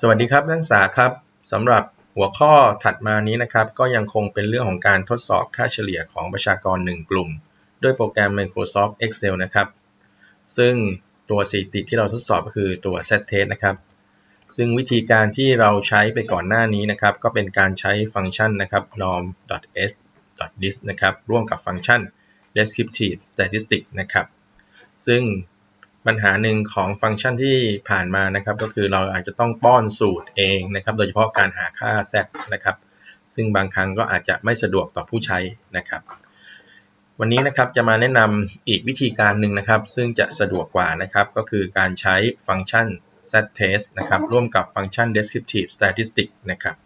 สวัสดีครับนักศึกษาครับสำหรับหัวข้อถัดมานี้นะครับก็ยังคงเป็นเรื่องของการทดสอบค่าเฉลี่ยของประชากร 1 กลุ่ม ด้วยโปรแกรม Microsoft Excel นะครับ ซึ่งตัวสถิติที่เราทดสอบก็คือตัว set test นะครับ ซึ่งวิธีการที่เราใช้ไปก่อนหน้านี้นะครับ ก็เป็นการใช้ฟังก์ชันนะครับ norm.s.dist นะครับร่วมกับฟังก์ชัน descriptive statistics นะครับ ซึ่ง ปัญหาหนึ่งของฟังก์ชันที่ผ่านมานะครับ ก็คือเราอาจจะต้องป้อนสูตรเองนะครับ โดยเฉพาะการหาค่า z นะครับ ซึ่งบางครั้งก็อาจจะไม่สะดวกต่อผู้ใช้นะครับ วันนี้นะครับจะมาแนะนำอีกวิธีการหนึ่งนะครับ ซึ่งจะสะดวกกว่านะครับ ก็คือการใช้ฟังก์ชัน z-test นะครับ ร่วมกับฟังก์ชัน descriptive statistics นะครับ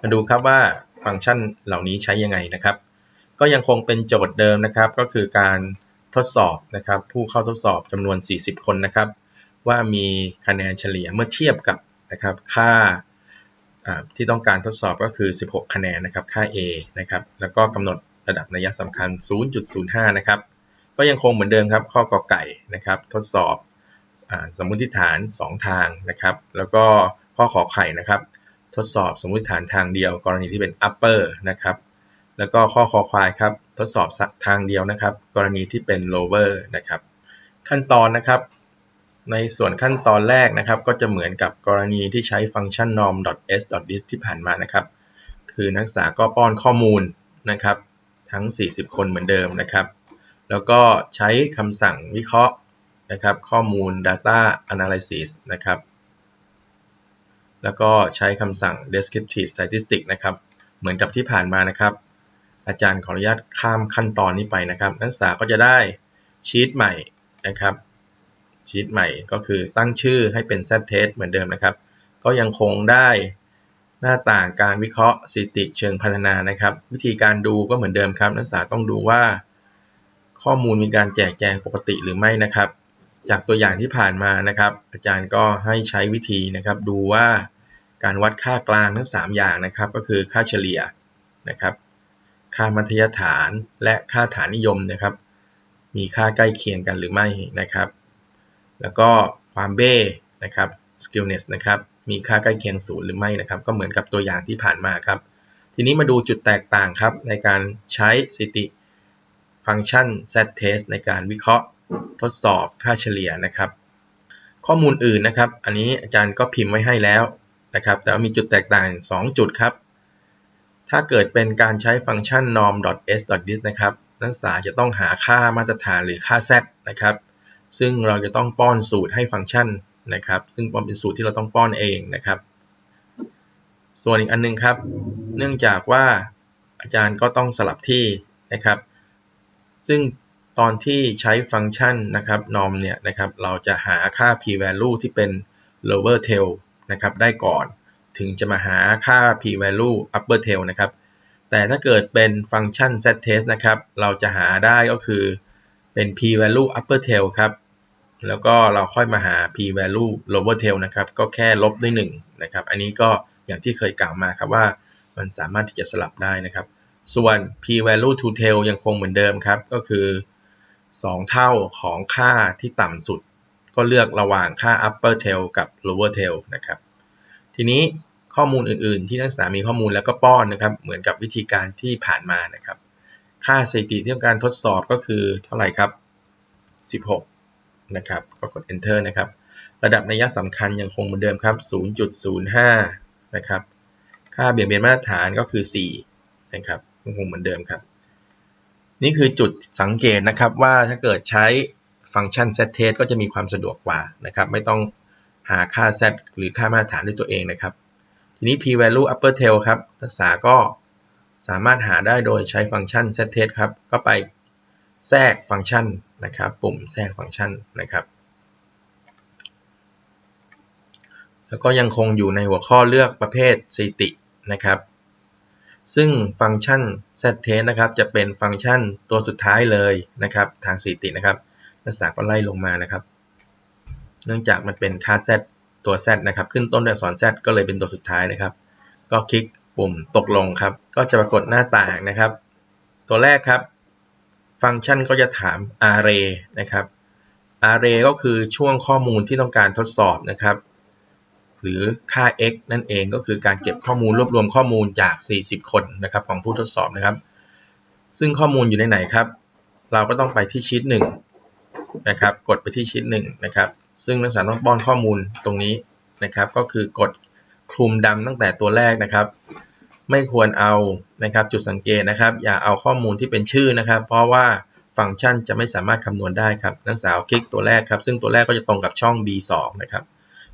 มาดูครับว่าฟังก์ชันเหล่านี้ใช้ยังไงนะครับ ก็ยังคงเป็นโจทย์เดิมนะครับ ก็คือการ ทดสอบนะครับผู้เข้าทดสอบจำนวน 40 คนนะครับ ว่ามีคะแนนเฉลี่ยเมื่อเทียบกับนะครับค่าที่ต้องการทดสอบก็คือ 16 คะแนนนะครับค่า A นะครับแล้วก็กำหนดระดับนัยสำคัญ 0.05 นะครับ ก็ยังคงเหมือนเดิมครับ ข้อกอไก่นะครับ ทดสอบอสมมติฐาน 2 ทางนะครับ แล้วก็ข้อขอไข่นะครับ ทดสอบสมมติฐานทางเดียว กรณีที่เป็น upper นะครับ แล้วก็ข้อคอควายครับ ทดสอบทางเดียวนะครับ กรณีที่เป็น lower นะครับ ขั้นตอนนะครับ ในส่วนขั้นตอนแรกนะครับ ก็จะเหมือนกับกรณีที่ใช้ฟังก์ชัน norm.s.dist ที่ผ่านมานะครับ คือนักศึกษาก็ป้อนข้อมูลนะครับ ทั้ง 40 คนเหมือนเดิมนะครับ แล้วก็ใช้คำสั่งวิเคราะห์นะครับ ข้อมูล data analysis นะครับ แล้วก็ใช้คำสั่ง descriptive statistics นะครับ เหมือนกับที่ผ่านมานะครับ อาจารย์ขออนุญาตข้ามขั้นตอนนี้ไปนะครับนักศึกษาก็จะได้ชีตใหม่นะครับชีตใหม่ก็คือตั้งชื่อให้เป็น set test เหมือนเดิมนะครับ ก็ยังคงได้หน้าต่างการวิเคราะห์สถิติเชิงพัฒนานะครับ วิธีการดูก็เหมือนเดิมครับ นักศึกษาต้องดูว่า ข้อมูลมีการแจกแจงปกติหรือไม่นะครับ จากตัวอย่างที่ผ่านมานะครับ อาจารย์ก็ให้ใช้วิธีนะครับ ดูว่าการวัดค่ากลางทั้ง 3 อย่างนะครับ ก็คือค่าเฉลี่ยนะครับ ค่ามัธยฐานและค่าฐานนิยมนะครับ มีค่าใกล้เคียงกันหรือไม่นะครับ แล้วก็ความเบ้นะครับ skillness นะครับ มีค่าใกล้เคียงศูนย์หรือไม่นะครับ ก็เหมือนกับตัวอย่างที่ผ่านมาครับ ทีนี้มาดูจุดแตกต่างครับ ในการใช้สถิติฟังก์ชัน set test ในการวิเคราะห์ทดสอบค่าเฉลี่ยนะครับ ข้อมูลอื่นนะครับ อันนี้อาจารย์ก็พิมพ์ไว้ให้แล้วนะครับ แต่ว่ามีจุดแตกต่าง 2 จุดครับ ถ้าเกิดเป็นการใช้ฟังก์ชัน norm.s.dis นะครับ นักศึกษาจะต้องหาค่ามาตรฐานหรือค่า z นะครับ ซึ่งเราจะต้องป้อนสูตรให้ฟังก์ชันนะครับ ซึ่งเป็นสูตรที่เราต้องป้อนเองนะครับ ส่วนอีกอันนึงครับ เนื่องจากว่าอาจารย์ก็ต้องสลับที่นะครับ ซึ่งตอนที่ใช้ฟังก์ชันนะครับ norm เนี่ยนะครับ เราจะหาค่า p value ที่เป็น lower tail นะครับ ได้ก่อน ถึงจะมาหาค่า p value upper tail นะครับ แต่ถ้าเกิดเป็นฟังก์ชัน z test นะครับ เราจะหาได้ก็คือเป็น p value upper tail ครับ แล้วก็เราค่อยมาหา p value lower tail นะครับ ก็แค่ลบด้วย1นะครับ อันนี้ก็อย่างที่เคยกล่าวมาครับว่ามันสามารถที่จะสลับได้นะครับ ส่วน p value to tail ยังคงเหมือนเดิมครับ ก็คือ 2 เท่าของค่าที่ต่ำสุด ก็เลือกระหว่างค่า upper tail กับ lower tail นะครับ ทีนี้ข้อมูลอื่น ๆ ที่นักศึกษามีข้อมูลแล้วก็ป้อนนะครับ เหมือนกับวิธีการที่ผ่านมานะครับ ค่าสถิติที่ต้องการทดสอบก็คือเท่าไหร่ครับ 16 นะครับ ก็กด enter นะครับ ระดับนัยสำคัญยังคงเหมือนเดิมครับ 0.05 นะครับ ค่าเบี่ยงเบนมาตรฐานก็คือ 4 นะครับยังคงเหมือนเดิมครับ นี่คือจุดสังเกตนะครับว่าถ้าเกิดใช้ฟังก์ชัน set test ก็จะมีความสะดวกกว่านะครับ ไม่ต้อง หาค่า z หรือค่ามาตรฐานด้วยตัวเองนะครับ ทีนี้ p value upper tail ครับนักศึกษาก็สามารถหาได้โดยใช้ฟังก์ชัน set test ครับ ก็ไปแทรกฟังก์ชันนะครับ ปุ่มแทรกฟังก์ชันนะครับ แล้วก็ยังคงอยู่ในหัวข้อเลือกประเภทสถิตินะครับ ซึ่งฟังก์ชัน set test นะครับจะเป็นฟังก์ชันตัวสุดท้ายเลยนะครับ ทางสถิตินะครับนักศึกษาก็ไล่ลงมานะครับ เนื่องจากมันเป็นค่า z ตัว z นะครับ ขึ้นต้นด้วยอักษร z ก็เลยเป็นตัวสุดท้ายนะครับ ก็คลิกปุ่มตกลงครับ ก็จะปรากฏหน้าต่างนะครับ ตัวแรกครับ ฟังก์ชันก็จะถาม array นะครับ array ก็คือช่วงข้อมูลที่ต้องการทดสอบนะครับ หรือค่า x นั่นเองก็คือการเก็บข้อมูลรวบรวมข้อมูลจาก 40 คนนะครับของผู้ทดสอบนะครับ ซึ่งข้อมูลอยู่ในไหนครับ เราก็ต้องไปที่ชีตหนึ่งนะครับ กดไปที่ชีตหนึ่งนะครับ ซึ่งนักศึกษาต้องป้อนข้อมูลตรงนี้นะครับ ก็คือกดคลุมดำตั้งแต่ตัวแรกนะครับ ไม่ควรเอานะครับจุดสังเกตนะครับ อย่าเอาข้อมูลที่เป็นชื่อนะครับ เพราะว่าฟังก์ชันจะไม่สามารถคำนวณได้ครับนักศึกษาคลิกตัวแรกครับซึ่งตัวแรกก็จะตรงกับช่อง B2 นะครับ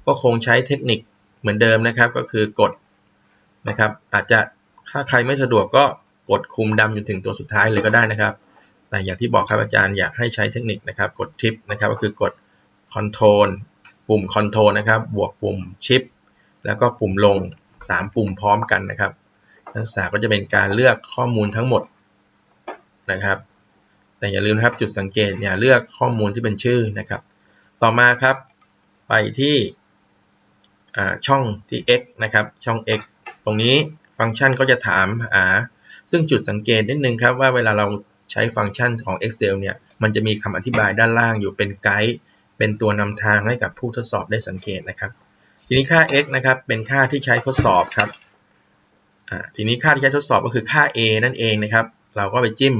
ก็คงใช้เทคนิคเหมือนเดิมนะครับ ก็คือกดนะครับ อาจจะถ้าใครไม่สะดวกก็กดคุมดำจนถึงตัวสุดท้ายเลยก็ได้นะครับ แต่อย่างที่บอกครับอาจารย์อยากให้ใช้เทคนิคนะครับ กดทิปนะครับ ก็คือกด Control ปุ่ม Control นะครับ บวกปุ่มชิป แล้วก็ปุ่มลง 3 ปุ่มพร้อมกันนะครับ นักศึกษาก็จะเป็นการเลือกข้อมูลทั้งหมดนะครับ แต่อย่าลืมนะครับจุดสังเกตอย่าเลือกข้อมูลที่เป็นชื่อนะครับ ต่อมาครับไปที่ช่องที่ x นะครับ ช่อง x ตรงนี้ฟังก์ชันก็จะถามหา ซึ่งจุดสังเกตนิดนึงครับว่าเวลาเราใช้ฟังก์ชันของ Excel เนี่ย มันจะมีคำอธิบายด้านล่างอยู่เป็นไกด์ เป็นตัวนำทางให้กับผู้ทดสอบได้สังเกตนะครับ ทีนี้ค่า x นะครับเป็นค่าที่ใช้ทดสอบครับทีนี้ค่าที่ใช้ทดสอบก็คือค่า a นั่นเองนะครับ เราก็ไปจิ้ม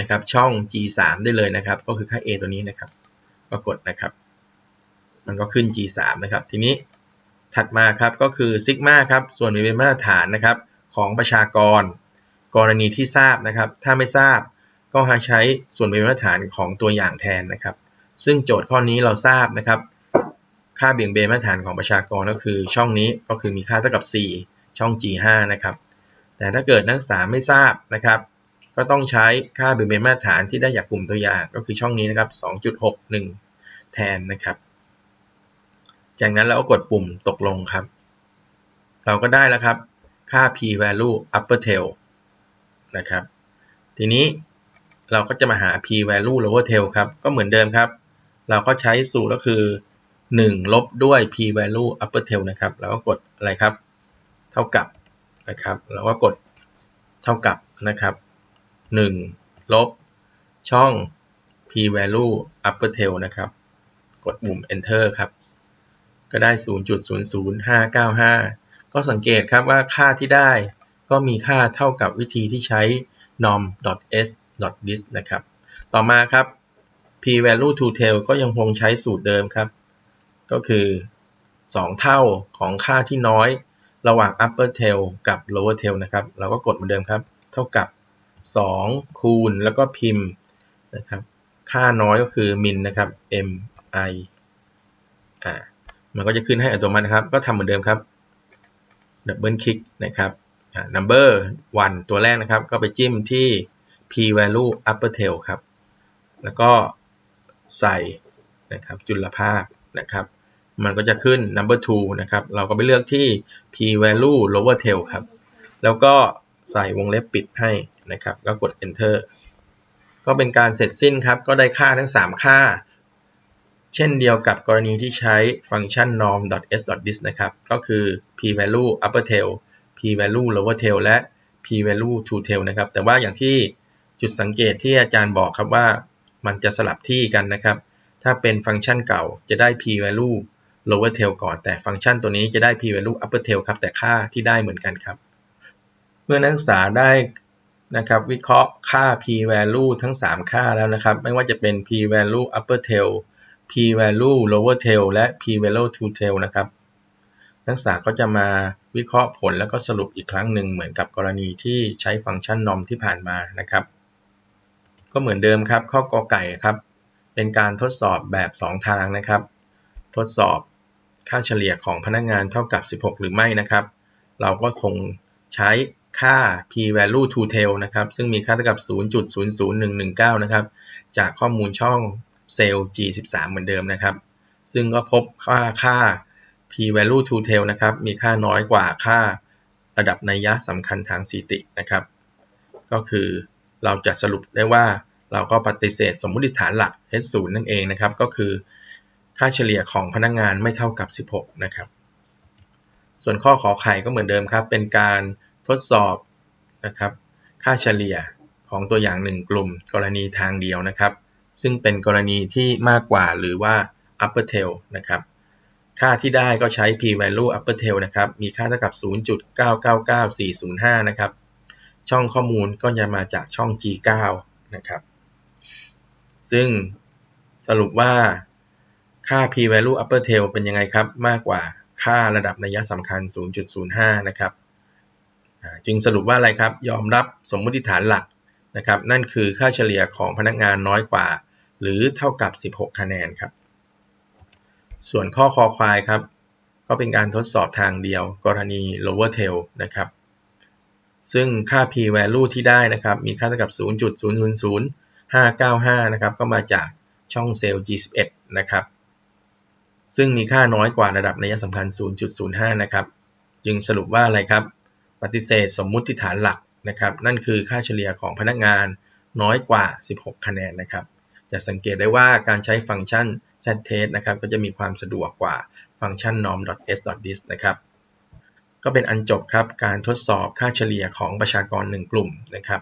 นะครับช่อง g3 ได้เลยนะครับ ก็คือค่า a ตัวนี้นะครับ ก็กดนะครับ มันก็ขึ้น g3 นะครับ ทีนี้ถัดมาครับก็คือซิกมาครับส่วนเป็นมาตรฐานนะครับของประชากร กรณีที่ทราบนะครับ ถ้าไม่ทราบก็ห้ใช้ส่วนเป็นมาตรฐานของตัวอย่างแทนนะครับ ซึ่งโจทย์ข้อนี้เราทราบนะครับ ค่าเบี่ยงเบนมาตรฐานของประชากรก็คือช่องนี้ก็คือมีค่าเท่ากับ 4 ช่อง G5 นะครับ แต่ถ้าเกิดนักศึกษาไม่ทราบนะครับ ก็ต้องใช้ค่าเบี่ยงเบนมาตรฐานที่ได้จากกลุ่มตัวอย่างก็คือช่องนี้นะครับ 2.61 แทนนะครับ จากนั้นเราก็กดปุ่มตกลงครับ เราก็ได้แล้วครับ ค่า p value upper tail นะครับ ทีนี้เราก็จะมาหา p value lower tail ครับ ก็เหมือนเดิมครับ เราก็ใช้สูตรก็คือ 1 ลบด้วย p value upper tail นะครับแล้วก็กดอะไรครับ เท่ากับนะครับแล้วก็กดเท่ากับนะครับ 1 ลบช่อง p value upper tail นะครับ กดปุ่ม enter ครับ ก็ได้ 0.00595 ก็สังเกตครับว่าค่าที่ได้ก็มีค่าเท่ากับวิธีที่ใช้ norm.s.dist นะครับ ต่อมาครับ p value to tail ก็ยังคงใช้สูตรเดิมครับ ก็คือ 2 เท่าของค่าที่น้อยระหว่าง upper tail กับ lower tail นะครับ เราก็กดเหมือนเดิมครับ เท่ากับ 2 คูณแล้วก็พิมพ์นะครับ ค่าน้อยก็คือ min นะครับ m i อ่า มันก็จะขึ้นให้อัตโนมัตินะครับ ก็ทำเหมือนเดิมครับ ดับเบิลคลิกนะครับอ่า number 1 ตัวแรกนะครับ ก็ไปจิ้มที่ p value upper tail ครับ แล้วก็ ใส่นะครับจุลภาคนะครับ มันก็จะขึ้น number two นะครับ เราก็ไปเลือกที่ p value lower tail ครับ แล้วก็ใส่วงเล็บปิดให้นะครับแล้วกด enter ก็เป็นการเสร็จสิ้นครับ ก็ได้ค่าทั้ง 3 ค่า เช่นเดียวกับกรณีที่ใช้ฟังก์ชัน norm.s.dis นะครับ ก็คือ p value upper tail p value lower tail และ p value to tail นะครับ แต่ว่าอย่างที่จุดสังเกตที่อาจารย์บอกครับว่า มันจะสลับที่กันนะครับ ถ้าเป็นฟังก์ชันเก่าจะได้ p value lower tail ก่อน แต่ฟังก์ชันตัวนี้จะได้ p value upper tail ครับ แต่ค่าที่ได้เหมือนกันครับ เมื่อนักศึกษาได้นะครับวิเคราะห์ค่า p value ทั้ง 3 ค่าแล้วนะครับ ไม่ว่าจะเป็น p value upper tail p value lower tail และ p value to tail นะครับ นักศึกษาก็จะมาวิเคราะห์ผลแล้วก็สรุปอีกครั้งหนึ่งเหมือนกับกรณีที่ใช้ฟังก์ชัน norm ที่ผ่านมานะครับ ก็เหมือนเดิมครับข้อกอไก่ครับ เป็นการทดสอบแบบ 2 ทางนะครับ ทดสอบค่าเฉลี่ยของพนักงานเท่ากับ 16 หรือไม่นะครับ เราก็คงใช้ค่า p value to tail นะครับ ซึ่งมีค่าเท่ากับ 0.00119 นะครับ จากข้อมูลช่องเซลล์ G13 เหมือนเดิมนะครับ ซึ่งก็พบค่าค่า p value to tail นะครับ มีค่าน้อยกว่าค่าระดับนัยยะสำคัญทางสถิตินะครับ ก็คือ เราจะสรุปได้ว่าเราก็ปฏิเสธสมมติฐานหลัก H0 นั่นเองนะครับ ก็คือค่าเฉลี่ยของพนักงงานไม่เท่ากับ 16 นะครับ ส่วนข้อขอไข่ก็เหมือนเดิมครับ เป็นการทดสอบนะครับ ค่าเฉลี่ยของตัวอย่าง 1 กลุ่ม กรณีทางเดียวนะครับ ซึ่งเป็นกรณีที่มากกว่าหรือว่า upper tail นะครับ ค่าที่ได้ก็ใช้ p value upper tail นะครับ มีค่าเท่ากับ 0.999405 นะครับ ช่องข้อมูลก็จะมาจากช่อง G9 นะครับ ซึ่งสรุปว่าค่า p value upper tail เป็นยังไงครับ มากกว่าค่าระดับนัยสำคัญ 0.05 นะครับจึงสรุปว่าอะไรครับ ยอมรับสมมติฐานหลักนะครับ นั่นคือค่าเฉลี่ยของพนักงานน้อยกว่า หรือเท่ากับ 16 คะแนนครับ ส่วนข้อคอควายครับ ก็เป็นการทดสอบทางเดียว กรณี lower tail นะครับ ซึ่งค่า p value ที่ได้นะครับ มีค่าเท่ากับ 0.000595 นะครับ ก็มาจากช่องเซลล์ G11 นะครับ ซึ่งมีค่าน้อยกว่าระดับนัยสำคัญ 0.05 นะครับ จึงสรุปว่าอะไรครับ ปฏิเสธสมมุติฐานหลักนะครับ นั่นคือค่าเฉลี่ยของพนักงานน้อยกว่า 16 คะแนนนะครับ จะสังเกตได้ว่าการใช้ฟังก์ชัน ztest นะครับ ก็จะมีความสะดวกกว่าฟังก์ชัน norm.s.dis นะครับ ก็เป็นอันจบครับการทดสอบค่าเฉลี่ยของประชากร 1 กลุ่มนะครับ